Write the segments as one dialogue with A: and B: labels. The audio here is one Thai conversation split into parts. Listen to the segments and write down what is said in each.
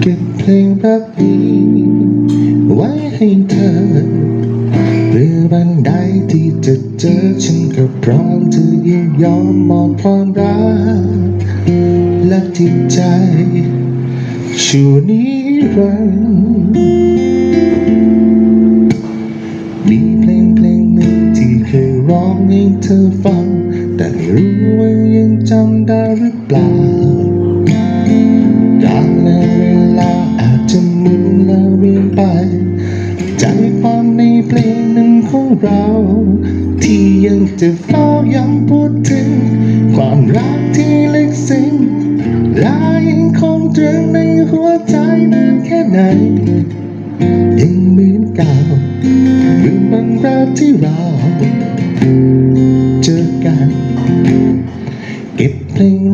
A: เก็บเพลงรักนี้ไว้ให้เธอเรือบันไดที่จะเจอฉันก็พร้อมจะยินยอมมอบความรักและจิตใจชั่วนิรันดร์มีเพลงเพลงหนึ่งที่เคยร้องให้เธอฟัง แต่ไม่รู้ว่ายังจำได้หรือเปล่าการและเวลาอาจจะหมุนและเวียนไป ใจความในเพลงนั้นของเรา ที่ยังจะเฝ้าย้ำพูดถึง ความรักที่ลึกซึ้งและยังคงตรึงในหัวใจนานแค่ไหนยังเหมือนเก่าเหมือนวันแรกที่เรา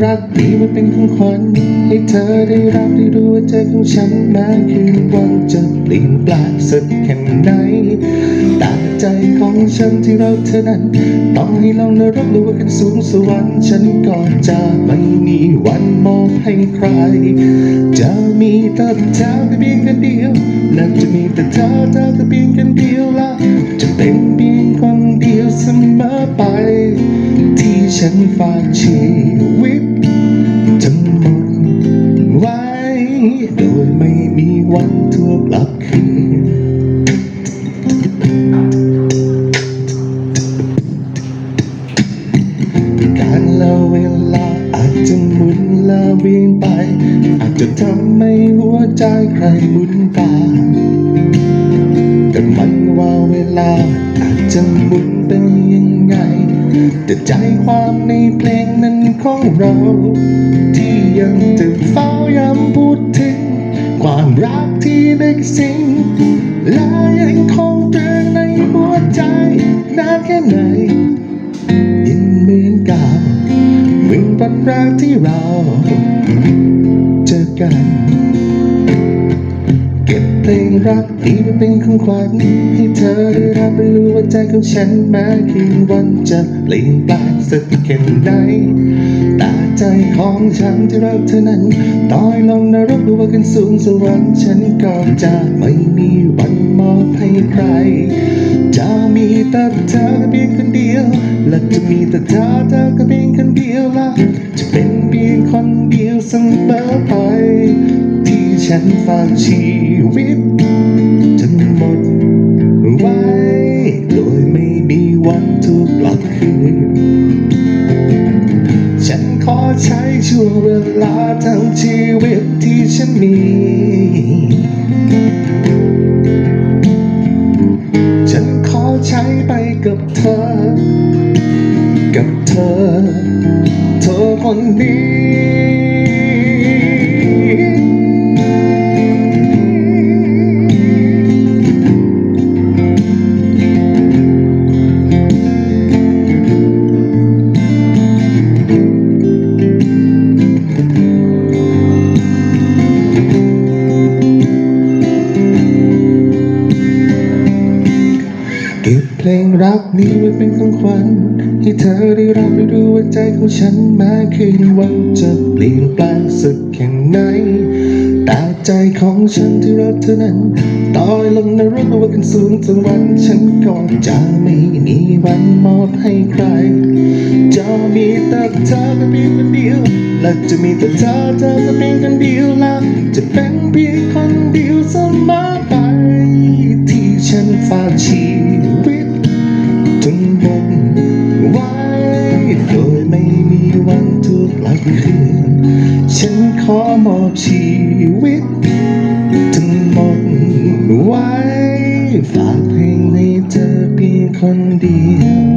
A: รักนี้ไว้เป็นของขวัญให้เธอได้รับได้รู้ว่าใจของฉันแม้คืนวันจะเปลี่ยนแปลงสักแค่ไหนแต่ใจของฉันที่รักเธอนั้น ต้องให้ลองนรกหรือว่ากันสูงสวรรค์ฉันก็จะไม่มีวันมอบให้ใคร จะมีแต่เธอแต่เพียงคนเดียวและจะมีแต่เธอเธอแต่เพียงคนเดียวละ โดยไม่มีวันทวกลับคืนการและเวลาอาจจะหมุนและเวียนไป อาจจะทำให้หัวใจใครหมุนตา แต่มันว่าเวลาอาจจะหมุนไปยังไง แต่ใจความในเพลงนั้นของเรา ยังจะเฝ้าย้ำพูดถึง ความรักที่ลึกซึ้งและยังคงตรึงในหัวใจนานแค่ไหนยังเหมือนเก่าเหมือนวันแรกที่เราเจอกัน เพลงรักนี้ไว้เป็นของขวัญให้เธอได้รับรู้ว่าใจของฉันแม้คืนวันจะเปลี่ยนแปลงสักแค่ไหนแต่ใจของฉันที่รักเธอนั้นต่อยลงนรกหรือว่ากันสูงสวรรค์ฉันก็จะไม่มีวันมอบให้ใคร จะมีแต่เธอเพียงคนเดียว และจะมีแต่เธอเธอก็เพียงคนเดียวละจะเป็นเพียงคนเดียวเสมอไป ที่ฉันฝากชีวิตทั้งหมดไว้ โดยไม่มีวันถูกกลับคืน ฉันขอใช้ช่วงเวลาทั้งชีวิตที่ฉันมีฉันขอใช้ไปกับเธอ กับเธอ เธอคนนี้ รักนี้ไว้เป็นของขวัญให้เธอได้รับได้รู้ว่าใจของฉันแม้คืนวันจะเปลี่ยนแปลงสักแค่ไหนแต่ใจของฉันที่รักเธอนั้นต่อยลงนรกไม่ว่ากันสูงจนวันฉันก็จะไม่มีวันมอบให้ใคร จะมีแต่เธอแต่เพียงคนเดียว และจะมีแต่เธอเธอแต่เพียงคนเดียวและจะเป็นเพียงคนเดียวเสมอไปที่ฉันฝากชีวิต ปล่อยไปเถิดฉันขอมอบชีวิตทั้งหมดไว้ฝากเพลงให้เธอเพียงคนเดียว